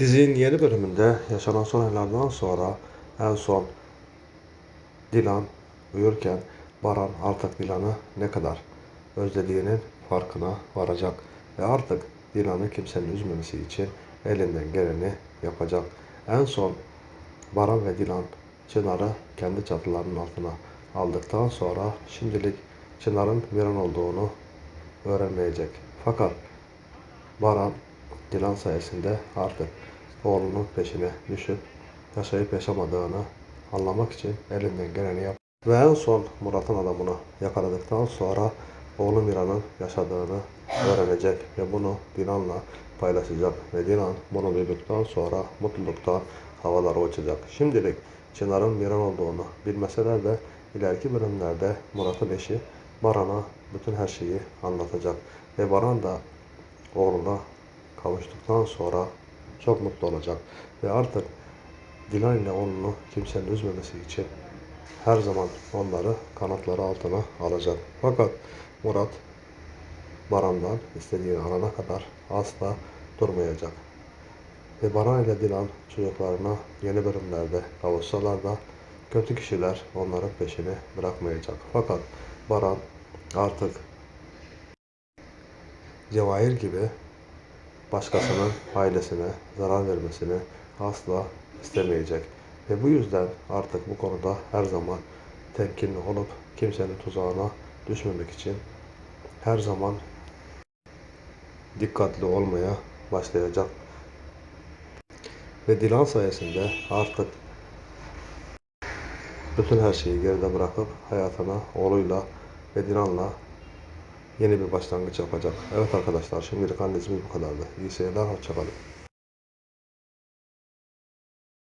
Dizinin yeni bölümünde yaşanan son olaylardan sonra en son Dilan uyurken Baran artık Dilan'ı ne kadar özlediğinin farkına varacak ve artık Dilan'ı kimsenin üzmemesi için elinden geleni yapacak. En son Baran ve Dilan Çınar'ı kendi çatılarının altına aldıktan sonra şimdilik Çınar'ın Miran olduğunu öğrenmeyecek. Fakat Baran Dilan sayesinde artık oğlunun peşine düşüp yaşayıp yaşamadığını anlamak için elinden geleni yap. Ve en son Murat'ın adamını yakaladıktan sonra oğlu Miran'ın yaşadığını öğrenecek ve bunu Dilan'la paylaşacak. Ve Dilan bunu duyduktan sonra mutluluktan havalara uçacak. Şimdilik Çınar'ın Miran olduğunu bilmeseler de ileriki bölümlerde Murat'ın eşi Baran'a bütün her şeyi anlatacak. Ve Baran da oğluna kavuştuktan sonra çok mutlu olacak. Ve artık Dilan ile oğlunu kimsenin üzmemesi için her zaman onları kanatları altına alacak. Fakat Murat Baran'dan istediğini alana kadar asla durmayacak. Ve Baran ile Dilan çocuklarına yeni bölümlerde kavuşsalar da kötü kişiler onların peşini bırakmayacak. Fakat Baran artık Cevahir gibi başkasının ailesine zarar vermesini asla istemeyecek. Ve bu yüzden artık bu konuda her zaman temkinli olup kimsenin tuzağına düşmemek için her zaman dikkatli olmaya başlayacak. Ve Dilan sayesinde artık bütün her şeyi geride bırakıp hayatına oğluyla ve Dilan'la yeni bir başlangıç yapacak. Evet arkadaşlar şimdilik analizimiz bu kadardı. İyi seyirler, hoşçakalın.